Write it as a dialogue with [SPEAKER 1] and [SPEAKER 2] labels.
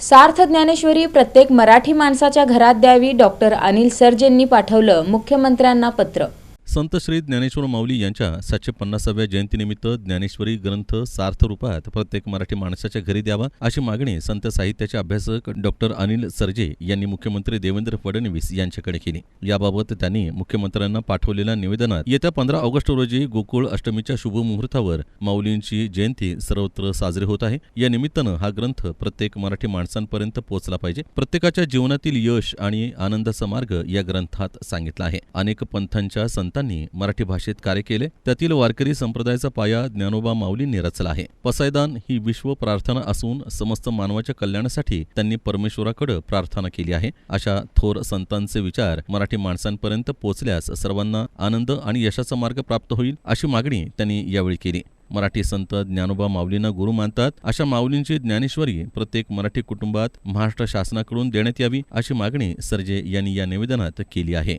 [SPEAKER 1] सार्थ ज्ञानेश्वरी प्रत्येक मराठी माणसाच्या घरात द्यावी डॉक्टर अनिल सर्जेंनी पाठवलं मुख्यमंत्र्यांना पत्र.
[SPEAKER 2] संत श्री ज्ञानेश्वर माऊली यांच्या सातशे पन्नासाव्या जयंतीनिमित्त ज्ञानेश्वरी ग्रंथ सार्थ रूपात प्रत्येक मराठी माणसाच्या घरी द्यावा अशी मागणी संत साहित्याचे अभ्यासक डॉक्टर अनिल सरजे यांनी मुख्यमंत्री देवेंद्र फडणवीस यांच्याकडे केली. याबाबत त्यांनी मुख्यमंत्र्यांना पाठवलेल्या निवेदनात येत्या पंधरा ऑगस्ट रोजी गोकुळ अष्टमीच्या शुभमुहूर्तावर माऊलींची जयंती सर्वत्र साजरी होत आहे. या निमित्तानं हा ग्रंथ प्रत्येक मराठी माणसांपर्यंत पोहोचला पाहिजे. प्रत्येकाच्या जीवनातील यश आणि आनंदाचा मार्ग या ग्रंथात सांगितला आहे. अनेक पंथांच्या संतांनी मराठी भाषेत कार्य केले. त्यातील वारकरी संप्रदायाचा पाया ज्ञानोबा माऊलींनी रचला आहे. पसायदान ही विश्व प्रार्थना असून समस्त मानवाच्या कल्याणासाठी त्यांनी परमेश्वराकडे प्रार्थना केली आहे. अशा थोर संतांचे विचार मराठी माणसांपर्यंत पोहोचल्यास सर्वांना आनंद आणि यशाचा मार्ग प्राप्त होईल अशी मागणी त्यांनी यावेळी केली. मराठी संत ज्ञानोबा माऊलींना गुरु मानतात. अशा माऊलींची ज्ञानेश्वरी प्रत्येक मराठी कुटुंबात महाराष्ट्र शासनाकडून देण्यात यावी अशी मागणी सर्जे यांनी या निवेदनात केली आहे.